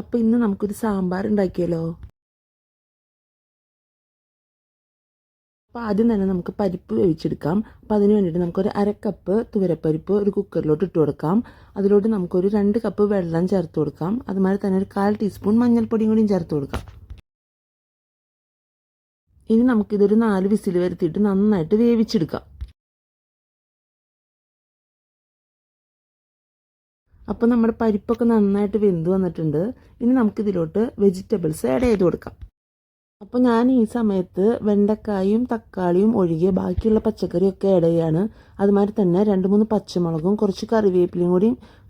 അപ്പോൾ ഇന്ന് നമുക്കൊരു സാമ്പാർ ഉണ്ടാക്കിയല്ലോ അപ്പോൾ ആദ്യം തന്നെ നമുക്ക് പരിപ്പ് വേവിച്ചെടുക്കാം. അപ്പോൾ അതിന് വേണ്ടിയിട്ട് നമുക്കൊരു അര കപ്പ് തുവരപ്പരിപ്പ് ഒരു കുക്കറിലോട്ട് ഇട്ട് കൊടുക്കാം. അതിലോട്ട് നമുക്കൊരു രണ്ട് കപ്പ് വെള്ളം ചേർത്ത് കൊടുക്കാം. അതുമാതിരി തന്നെ ഒരു കാൽ ടീസ്പൂൺ മഞ്ഞൾപ്പൊടിയും കൂടിയും ചേർത്ത് കൊടുക്കാം. ഇനി നമുക്കിതൊരു നാല് വിസിൽ വരുത്തിയിട്ട് നന്നായിട്ട് വേവിച്ചെടുക്കാം. അപ്പോൾ നമ്മുടെ പരിപ്പൊക്കെ നന്നായിട്ട് വെന്ത് വന്നിട്ടുണ്ട്. ഇനി നമുക്കിതിലോട്ട് വെജിറ്റബിൾസ് ആഡ് ചെയ്ത് കൊടുക്കാം. അപ്പോൾ ഞാൻ ഈ സമയത്ത് വെണ്ടക്കായും തക്കാളിയും ഒഴികെ ബാക്കിയുള്ള പച്ചക്കറിയൊക്കെ ആഡ് ചെയ്യാണ്. അതുമാതിരി തന്നെ രണ്ട് മൂന്ന് പച്ചമുളകും കുറച്ച് കറിവേപ്പിലയും കൂടി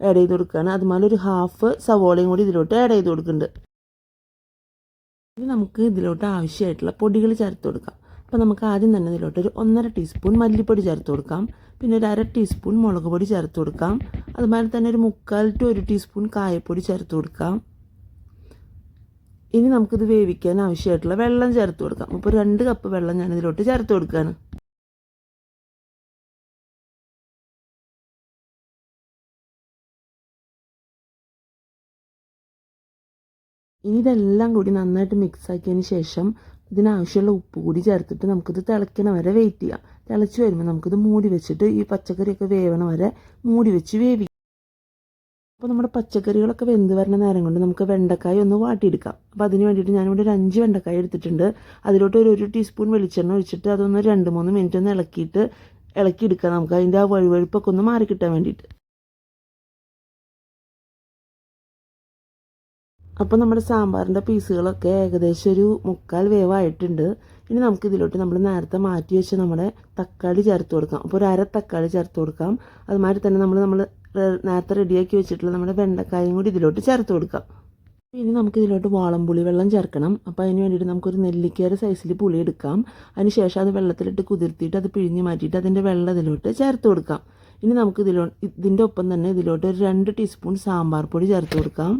ആഡ് ചെയ്ത് കൊടുക്കുകയാണ്. അതുമാതിരി ഒരു ഹാഫ് സവോളയും കൂടി ഇതിലോട്ട് ആഡ് ചെയ്ത് കൊടുക്കുന്നുണ്ട്. ഇനി നമുക്ക് ഇതിലോട്ട് ആവശ്യമായിട്ടുള്ള പൊടികൾ ചേർത്ത് കൊടുക്കാം. അപ്പോൾ നമുക്ക് ആദ്യം തന്നെ ഇതിലോട്ട് ഒരു ഒന്നര ടീസ്പൂൺ മല്ലിപ്പൊടി ചേർത്ത് കൊടുക്കാം. പിന്നെ ഒരു അര ടീസ്പൂൺ മുളക് പൊടി ചേർത്ത് കൊടുക്കാം. അതുമാതിരി തന്നെ ഒരു മുക്കാൽ ടു ഒരു ടീസ്പൂൺ കായപ്പൊടി ചേർത്ത് കൊടുക്കാം. ഇനി നമുക്കിത് വേവിക്കാൻ ആവശ്യമായിട്ടുള്ള വെള്ളം ചേർത്ത് കൊടുക്കാം. അപ്പോൾ രണ്ട് കപ്പ് വെള്ളം ഞാൻ ഇതിലോട്ട് ചേർത്ത് കൊടുക്കുകയാണ് ഇനി ഇതെല്ലാം കൂടി നന്നായിട്ട് മിക്സ് ആക്കിയതിന് ശേഷം ഇതിനാവശ്യമുള്ള ഉപ്പ് കൂടി ചേർത്തിട്ട് നമുക്കിത് തിളയ്ക്കണ വരെ വെയിറ്റ് ചെയ്യാം. തിളച്ച് വരുമ്പോൾ നമുക്കിത് മൂടി വെച്ചിട്ട് ഈ പച്ചക്കറിയൊക്കെ വേവണ വരെ മൂടി വെച്ച് വേവിക്കും. അപ്പോൾ നമ്മുടെ പച്ചക്കറികളൊക്കെ വെന്ത് വരണ നേരം കൊണ്ട് നമുക്ക് വെണ്ടക്കായ ഒന്ന് വാട്ടിയെടുക്കാം. അപ്പോൾ അതിന് വേണ്ടിയിട്ട് ഞാനിവിടെ ഒരു അഞ്ച് വെണ്ടക്കായ എടുത്തിട്ടുണ്ട്. അതിലോട്ട് ഒരു ഒരു ടീസ്പൂൺ വെളിച്ചെണ്ണ ഒഴിച്ചിട്ട് അതൊന്ന് രണ്ട് മൂന്ന് മിനിറ്റ് ഒന്ന് ഇളക്കിയിട്ട് ഇളക്കിയെടുക്കാം നമുക്ക്. അതിന്റെ ആ വഴുവഴുപ്പൊക്കെ ഒന്ന് മാറി കിട്ടാൻ വേണ്ടിയിട്ട്. അപ്പോൾ നമ്മുടെ സാമ്പാറിന്റെ പീസുകളൊക്കെ ഏകദേശം ഒരു മുക്കാൽ വേവായിട്ടുണ്ട്. ഇനി നമുക്ക് ഇതിലോട്ട് നമ്മൾ നേരത്തെ മാറ്റി വെച്ച് നമ്മുടെ തക്കാളി ചേർത്ത് കൊടുക്കാം. അപ്പോൾ ഒരു അര തക്കാളി ചേർത്ത് കൊടുക്കാം. അതുമാതിരി തന്നെ നമ്മൾ നമ്മൾ നേരത്തെ റെഡിയാക്കി വെച്ചിട്ടുള്ള നമ്മുടെ വെണ്ടക്കായും കൂടി ഇതിലോട്ട് ചേർത്ത് കൊടുക്കാം. ഇനി നമുക്ക് ഇതിലോട്ട് വാളംപുളി വെള്ളം ചേർക്കണം. അപ്പോൾ അതിന് വേണ്ടിയിട്ട് നമുക്കൊരു നെല്ലിക്കയുടെ സൈസിൽ പുളി എടുക്കാം. അതിന് ശേഷം അത് വെള്ളത്തിലിട്ട് കുതിർത്തിയിട്ട് അത് പിഴിഞ്ഞ് മാറ്റിയിട്ട് അതിന്റെ വെള്ളം ഇതിലോട്ട് ചേർത്ത് കൊടുക്കാം. ഇനി നമുക്ക് ഇതിലോ ഇതിന്റെ ഒപ്പം തന്നെ ഇതിലോട്ട് ഒരു രണ്ട് ടീസ്പൂൺ സാമ്പാർ പൊടി ചേർത്ത് കൊടുക്കാം.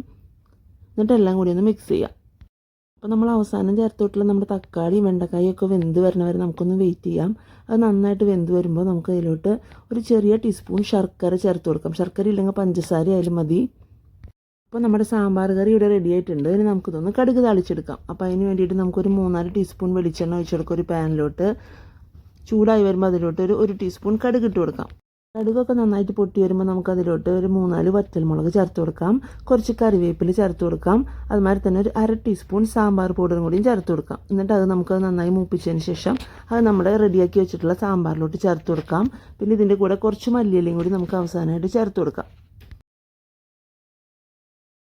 എന്നിട്ട് എല്ലാം കൂടി ഒന്ന് മിക്സ് ചെയ്യാം. അപ്പോൾ നമ്മൾ അവസാനം ചേർത്തോട്ടുള്ള നമ്മുടെ തക്കാളിയും വെണ്ടക്കായും ഒക്കെ വെന്ത് വരണവരെ നമുക്കൊന്ന് വെയിറ്റ് ചെയ്യാം. അത് നന്നായിട്ട് വെന്ത് വരുമ്പോൾ നമുക്ക് അതിലോട്ട് ഒരു ചെറിയ ടീസ്പൂൺ ശർക്കര ചേർത്ത് കൊടുക്കാം. ശർക്കര ഇല്ലെങ്കിൽ പഞ്ചസാര ആയാലും മതി. അപ്പോൾ നമ്മുടെ സാമ്പാർ കറി ഇവിടെ റെഡി ആയിട്ടുണ്ട്. ഇനി നമുക്കിതൊന്ന് കടുക് താളിച്ചെടുക്കാം. അപ്പോൾ അതിന് വേണ്ടിയിട്ട് നമുക്കൊരു മൂന്നാൽ ടീസ്പൂൺ വെളിച്ചെണ്ണ ഒഴിച്ചെടുക്കാം ഒരു പാനിലോട്ട് ചൂടായി വരുമ്പോൾ അതിലോട്ട് ഒരു ഒരു ടീസ്പൂൺ കടുക് ഇട്ട് കൊടുക്കാം. കടുകൊക്കെ നന്നായിട്ട് പൊട്ടി വരുമ്പോൾ നമുക്കതിലോട്ട് ഒരു മൂന്നാൽ വറ്റൽമുളക് ചേർത്ത് കൊടുക്കാം. കുറച്ച് കറിവേപ്പില ചേർത്ത് കൊടുക്കാം. അതുമാതിരി തന്നെ ഒരു അര ടീസ്പൂൺ സാമ്പാർ പൗഡറും കൂടിയും ചേർത്ത് കൊടുക്കാം. എന്നിട്ട് അത് നമുക്ക് നന്നായി മൂപ്പിച്ചതിന് ശേഷം അത് നമ്മുടെ റെഡിയാക്കി വെച്ചിട്ടുള്ള സാമ്പാറിലോട്ട് ചേർത്ത് കൊടുക്കാം. പിന്നെ ഇതിന്റെ കൂടെ കുറച്ച് മല്ലിയിലയും കൂടി നമുക്ക് അവസാനമായിട്ട് ചേർത്ത് കൊടുക്കാം.